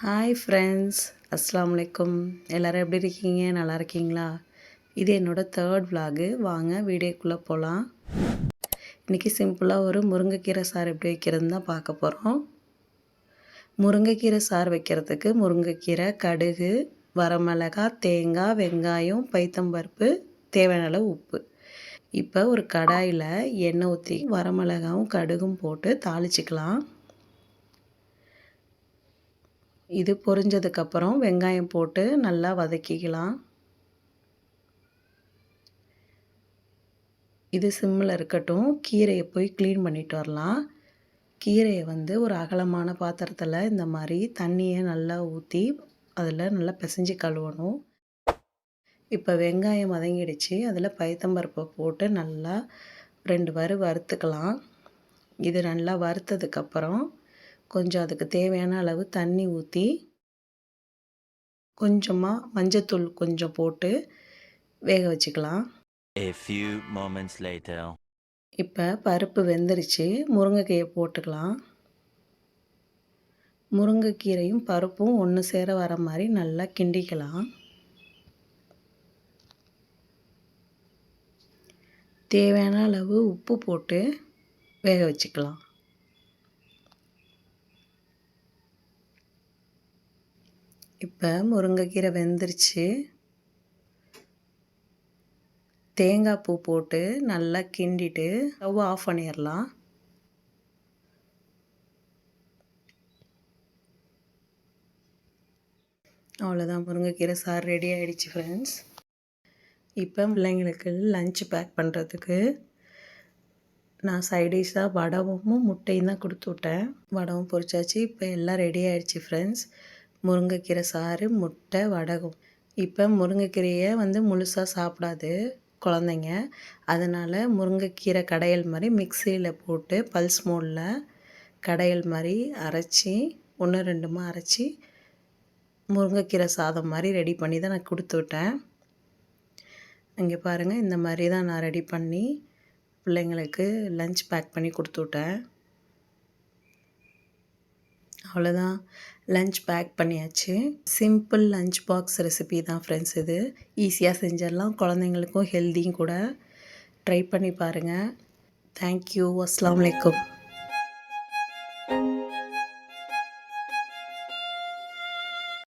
Hi friends அஸ்லாம் வலைக்கும் எல்லோரும் எப்படி இருக்கீங்க? நல்லா இருக்கீங்களா? இது என்னோடய தேர்ட் விலாகு வாங்க வீடியோக்குள்ளே போகலாம் இன்றைக்கி சிம்பிளாக ஒரு முருங்கைக்கீரை சாறு எப்படி வைக்கிறதுன்னு தான் பார்க்க போகிறோம் முருங்கைக்கீரை சாறு வைக்கிறதுக்கு முருங்கைக்கீரை கடுகு வரமிளகாய் தேங்காய் வெங்காயம் பைத்தம்பருப்பு தேவையான அளவு உப்பு. இப்போ ஒரு கடாயில் எண்ணெய் ஊற்றி வரமிளகாவும் கடுகும் போட்டு தாளிச்சிக்கலாம். இது பொரிஞ்சதுக்கப்புறம் வெங்காயம் போட்டு நல்லா வதக்கிக்கலாம். இது சிம்மில் இருக்கட்டும். கீரையை போய் க்ளீன் பண்ணிட்டு வரலாம். கீரையை வந்து ஒரு அகலமான பாத்திரத்தில் இந்த மாதிரி தண்ணியை நல்லா ஊற்றி அதில் நல்லா பிசைஞ்சு கழுவணும். இப்போ வெங்காயம் வதங்கிடுச்சு. அதில் பைத்தம்பருப்பை போட்டு நல்லா ரெண்டு வறு வறுத்துக்கலாம். இது நல்லா வறுத்ததுக்கப்புறம் கொஞ்சம் அதுக்கு தேவையான அளவு தண்ணி ஊற்றி கொஞ்சமாக மஞ்சத்தூள் கொஞ்சம் போட்டு வேக வச்சுக்கலாம். A few moments later. இப்போ பருப்பு வெந்துருச்சு. முருங்கைக்கீரை போட்டுக்கலாம். முருங்கைக்கீரையும் பருப்பும் ஒன்று சேர வர மாதிரி நல்லா கிண்டிக்கலாம். தேவையான அளவு உப்பு போட்டு வேக வச்சுக்கலாம். இப்போ முருங்கைக்கீரை வெந்துருச்சு. தேங்காய் பூ போட்டு நல்லா கிண்டிட்டு ஸ்டவ் ஆஃப் பண்ணிடலாம் அவ்வளோதான் முருங்கைக்கீரை சார் ரெடி ஆகிடுச்சு ஃப்ரெண்ட்ஸ் இப்போ பிள்ளைங்களுக்கு லஞ்ச் பேக் பண்ணுறதுக்கு நான் சைடிஷாக வடவும் முட்டையும் தான் கொடுத்து விட்டேன். வடவும் பொரிச்சாச்சு இப்போ எல்லாம் ரெடி ஆகிடுச்சு ஃப்ரெண்ட்ஸ் முருங்கைக்கீரை சாறு முட்டை வடகம். இப்போ முருங்கைக்கீரையை வந்து முழுசாக சாப்பிடாது குழந்தைங்க. அதனால் முருங்கைக்கீரை கடையல் மாதிரி மிக்சியில் போட்டு பல்ஸ் மோடில் கடையல் மாதிரி அரைச்சி ஒன்று ரெண்டுமா அரைச்சி முருங்கைக்கீரை சாதம் மாதிரி ரெடி பண்ணி தான் நான் கொடுத்து விட்டேன். இங்கே பாருங்கள் இந்த மாதிரி தான் நான் ரெடி பண்ணி பிள்ளைங்களுக்கு லஞ்ச் பேக் பண்ணி கொடுத்து விட்டேன். அவ்வளோதான். லஞ்ச் பேக் பண்ணியாச்சு. சிம்பிள் லஞ்ச் பாக்ஸ் ரெசிபி தான் ஃப்ரெண்ட்ஸ் இது. ஈஸியாக செஞ்சிடலாம். குழந்தைங்களுக்கும் ஹெல்த்தியும் கூட. ட்ரை பண்ணி பாருங்கள் தேங்க்யூ அஸ்லாம் வலைக்கம்